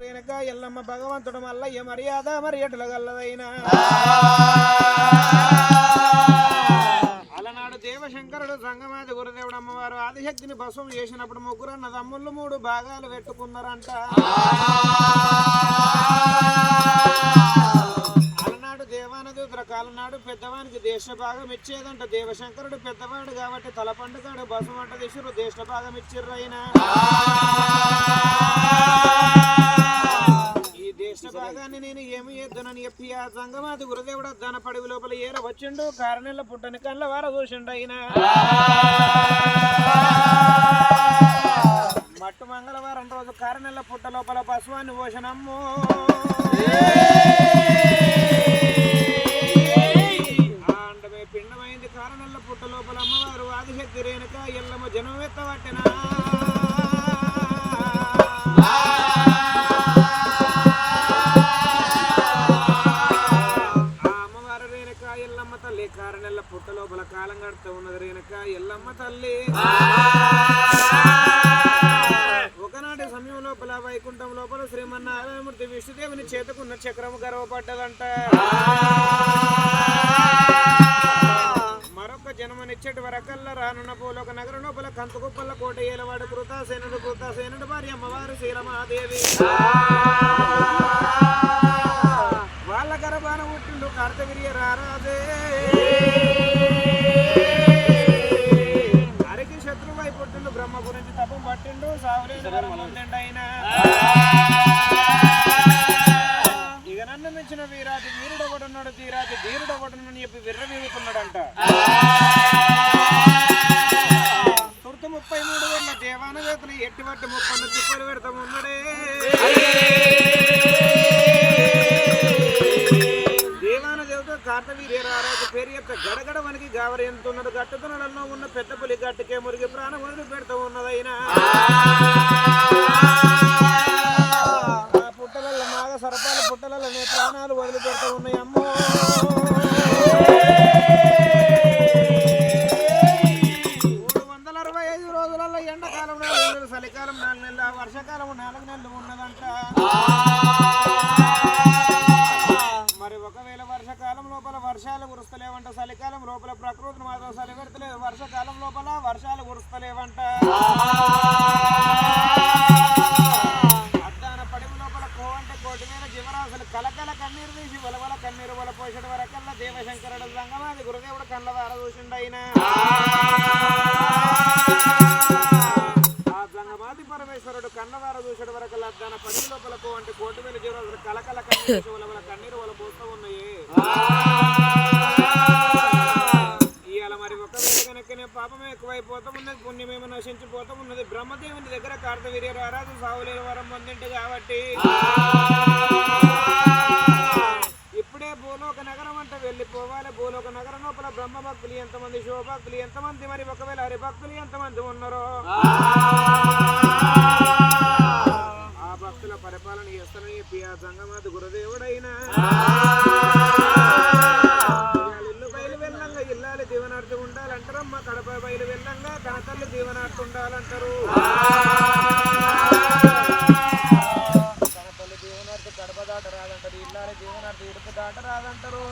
వెనక ఎల్లమ్మ భగవంతుడు మల్లయ్య మర్యాద మరి ఎటుల గల్లదైనా. అలనాడు దేవశంకరుడు సంగమాది గురుదేవుడు అమ్మవారు ఆదిశక్తిని భస్వం చేసినప్పుడు ముగ్గురు అన్న తమ్ముళ్ళు మూడు భాగాలు పెట్టుకున్నారంట. అలనాడు దేవానదూతుల కాలనాడు పెద్దవానికి దేశ భాగం ఇచ్చేదంట. దేవశంకరుడు పెద్దవాడు కాబట్టి తల పండుగాడు భస్వం అంట దేశ భాగం ఇచ్చిర్రు అయినా భాగాన్ని నేను ఏమి ఎద్దునని చెప్పి ఆ సంగమాది గురుదేవుడు దాన పడివి లోపల ఏర వచ్చిండు. కారణంలో పుట్టని కళ్ళ వార చూసిండు ఆయన. మట్టు మంగళవారం రోజు కారణంలో పుట్ట లోపల పశువాన్ని పోషణమ్ము పిండమైంది కారణంలో పుట్ట లోపల అమ్మవారు ఆదిశక్తి రేణుక ఎల్లమ్మ జనం ఎత్తబట్టినా గడుతూ ఉన్నది ఎల్లమ్మ తల్లి. ఒకనాటి సమయం లోపల వైకుంఠం లోపల శ్రీమన్నారాయణమూర్తి విష్ణుదేవుని చేతకున్న చక్రము గర్వపడ్డదంట. మరొక జన్మనిచ్చటి వరకల్లా రానున్న పూలొక నగరం లోపల కంతుకుప్పల కోట ఏలవాడు కృతాసేనుడు కృతాసేనుడు భార్య అమ్మవారు శీలమాదేవి వాళ్ళ గర్భాన పుట్టిండు కార్తవీర్య రారాజే. బ్రహ్మ గురించి తపం పట్టిండు సావులేని వరం పొందిండు ఆయన ఇక నన్ను మెచ్చిన వీరాది వీరుడు ఒకడున్నాడు తీరాది ధీరుడు ఒకడునని చెప్పి విర్రవీగుతున్నాడంట. ఆ వచ్చేటి వరకల్లా దేవశంకరుడు సంగమాది గురుదేవుడు కళ్ళ వార చూసిండు ఆయన. ఆ సంగమాది పరమేశ్వరుడు కన్నవార చూసడు వరకు తన పడివి లోపలకు వంటి అంటే కోటి మీద జీవరాశులు కలకల కన్నీరు తీసి కన్నీరు వల పోస్తూ ఉన్నాయి. ఇవాళ మరి ఒకవేళ కనుకనే పాపమే ఎక్కువైపోతా ఉన్నది పుణ్యమేమో నశించిపోతా ఉన్నది. బ్రహ్మదేవుని దగ్గర కార్తవీర్య రారాజు సావులేని వరం పొందింటి కాబట్టి. భూలోక నగరం అంటే వెళ్ళిపోవాలి. భూలోక నగరం లోపల బ్రహ్మ భక్తులు ఎంతమంది శివభక్తులు ఎంతమంది మరి ఒకవేళ హరిభక్తులు ఎంతమంది ఉన్నారో? ఆ భక్తుల పరిపాలన చేస్తానని చెప్పి ఆ సంగమాది గురుదేవుడైనా. దాట రాదంటారు. ఇల్లాల దీవనార్థి ఇడుపు దాట రాదంటారు.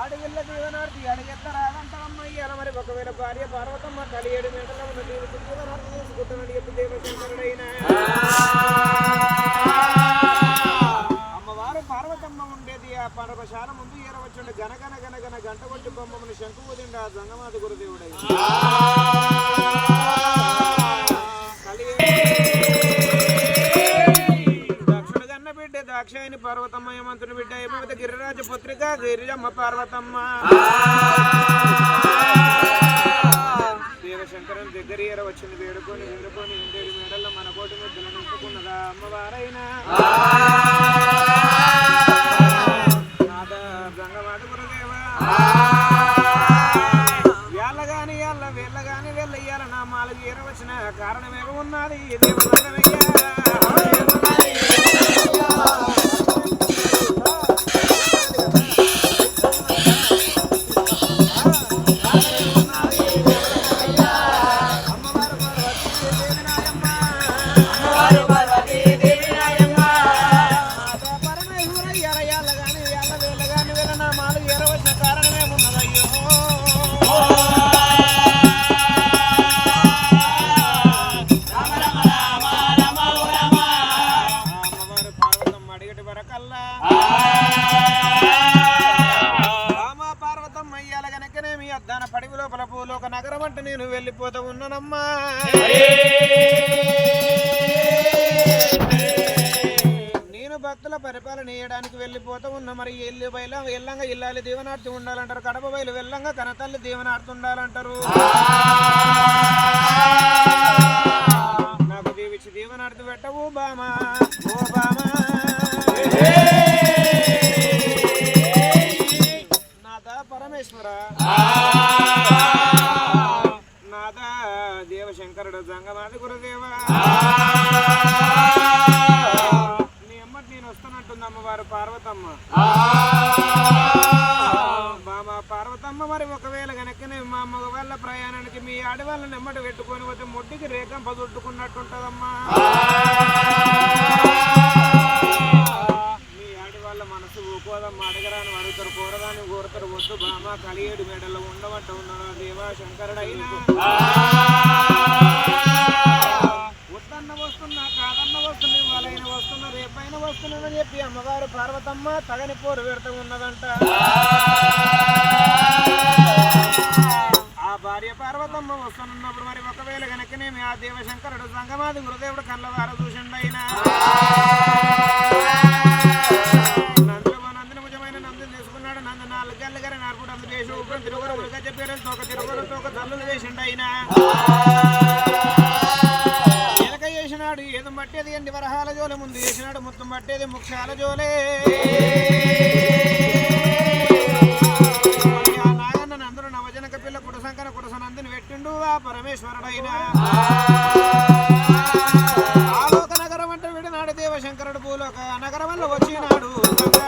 ఆడవిల్ల జీవనార్థి అడిగెత్త రాదంటారమ్మ ఇవాళ మరి ఒకవేళ భార్య పార్వతమ్మ తల ఏడు మీటల ఉన్న దీనికి దీవనార్థి తీసుకుంటున్నాడు చెప్పి దేవశంకరుడైనా. అమ్మవారు పార్వతమ్మ ఉండేది ఆ పర్వశాల ముందు ఏరవచ్చుండే గనగన గనగన గంట కొట్టి బొమ్మని శంకు ఊదిండు ఆ జంగమాత గురుదేవుడై దాక్షాయని పార్వతమ్మ యమంతుని బిడ్డ ఏమిత గిరిరాజ పుత్రిక గిరిజమ్మ పార్వతమ్మ. దేవశంకరం దగ్గర ఏర వచ్చింది వేడుకొని వేడుకొని ఇండేడు మేడల్లో మన కోటి ముద్దులు నింపుకున్నదా అమ్మవారైనా. నాద వెళ్ళ వెళ్ళ నా మాలకు ఏర కారణమేమో ఉన్నది. దేవదండమయ్యా దాన పడివి లోపల పూలోక నగరం అంటే నేను వెళ్ళిపోతూ ఉన్నానమ్మా. నేను భక్తుల పరిపాలన చేయడానికి వెళ్ళిపోతూ ఉన్నా. మరి ఎల్లి బయలు ఎల్లంగా ఇల్లాలి దీవనార్తి ఉండాలంటారు కడప బయలు వెళ్ళంగా కనతల్లి దీవనార్తి ఉండాలంటారు. నాకు దీవించి దీవనార్తి పెట్టవు బామా. నాథ దేవశంకరుడు జంగమాది గురుదేవా. నీ అమ్మటి నేను వస్తున్నట్టుంది అమ్మవారు పార్వతమ్మ. బాబా పార్వతమ్మ మరి ఒకవేళ గనకనే మా మగవాళ్ళ ప్రయాణానికి మీ ఆడవాళ్ళని నెమ్మటి పెట్టుకొని పోతే మొట్టికి రేఖం పదొట్టుకున్నట్టుంటదమ్మా రామ బామ కలియేడు మేడల్లో దేవా శంకరుడైనా వద్దన్న వస్తున్నా కాదన్న వస్తుంది వాళ్ళైన వస్తున్నా రేపైన వస్తున్నానని చెప్పి అమ్మగారు పార్వతమ్మ తగని పోరు పెడతా ఉన్నదంట. ఆ భార్య పార్వతమ్మ వస్తున్నప్పుడు మరి ఒకవేళ గనకనేమి ఆ దేవశంకరుడు సంగమాది గురుదేవుడు కళ్ళవార చూసిండైనా. గారి నార్పుడు అందు తిరుగురు ఉలక చెప్పారు. తోక తిరుగురు తోక తల్లులు వేసిండైనా ఎలక చేసినాడు ఏదో మట్టేది ఎండి వరహాల జోలే ముందు చేసినాడు మొత్తం మట్టేది ముఖ్యాల జోలే. మరి ఆ నాగన్న నందుడు నవజనక పిల్ల కుడసంకన కుడసనందుని పెట్టిండు ఆ పరమేశ్వరుడైన. ఆలోక నగరం అంటే విడినాడు దేవశంకరుడు భూలోక నగరం వల్ల వచ్చినాడు. భక్తుల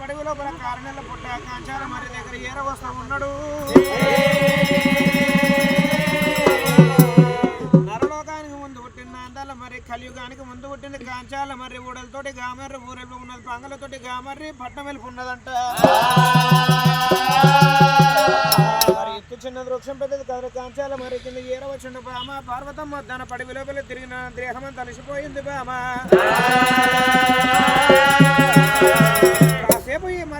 పడవి లోపల కారణాల పుట్ట మరి దగ్గర ఏర వస్తా ఉన్నాడు. నరలోకానికి ముందు పుట్టిన అందాల మరి కలియుగానికి ముందు పుట్టింది కాంచాల మరి ఊడలతోటి గామర్రి ఊరెళ్ళు ఉన్నది పంగలతోటి గామర్రి పట్నం వెళ్ళి ఉన్నదంట. ఎత్తు వృక్షం పెద్దది కదరు కాంచాల మరి కింద ఏర వచ్చిండు బామ. పార్వతమ్మ దాన పడి లోపల తిరిగిన దేహం తలిసిపోయింది బామ.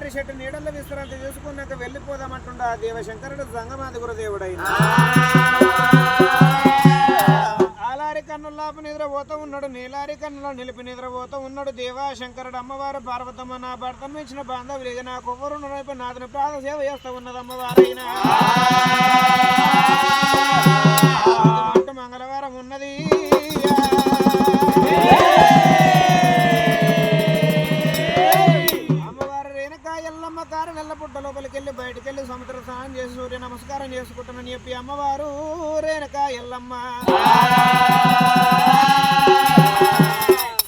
కాసేపు ఈ చెట్టు నీడల్లో విశ్రాంతి చేసుకున్నాక వెళ్ళిపోదామంటుండ ఆ దేవశంకరుడు సంగమాది గురుదేవుడైన. ఆలారి కన్నులాపు నిద్రపోతూ ఉన్నాడు నీలారి కన్నులో నిలిపి నిద్రపోతూ ఉన్నాడు. దేవా శంకరుడు అమ్మవారు పార్వతమ్మ నా భర్త ఇచ్చిన బాంధవులు నా కొవ్వరు వైపు నాదుని పాద సేవ చేస్తూ ఉన్నది అమ్మవారైనా. నమస్కారం చేసుకుంటామని చెప్పి అమ్మవారు రేణుక ఎల్లమ్మ.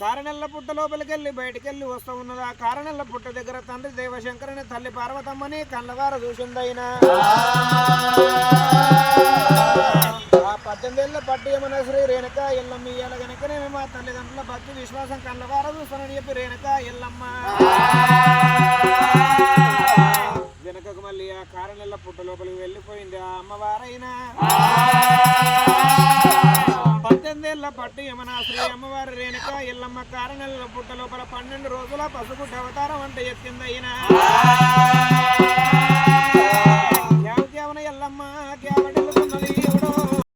కారణెల్ల పుట్ట లోపలికి వెళ్ళి వస్తూ ఉన్నది. ఆ కారణెల్ల పుట్ట దగ్గర తండ్రి దేవశంకరుని తల్లి పార్వతమ్మని కళ్ళవారు చూసిందైనా ఆ పద్దెనిమిది పట్టు ఏమన్నా శ్రీ రేణుక ఎల్లమ్మ. ఇయ్యాల మేము మా తల్లిదండ్రుల భక్తి విశ్వాసం కళ్ళవారు చూస్తానని చెప్పి రేణుక ఎల్లమ్మ. వెనకకు మళ్ళీ ఆ కారణెల్ల పుట్ట లోపలికి వెళ్ళిపోయింది ఆ అమ్మవారైనా. పద్దెనిమిదేళ్ళ పట్టు యమనా శ్రీ అమ్మవారి రేణుక ఎల్లమ్మ కారణెల్ల పుట్ట లోపల పన్నెండు రోజుల పసుపుట్టు అవతారం అంటే ఎత్తిందైనా ఎల్లమ్మ.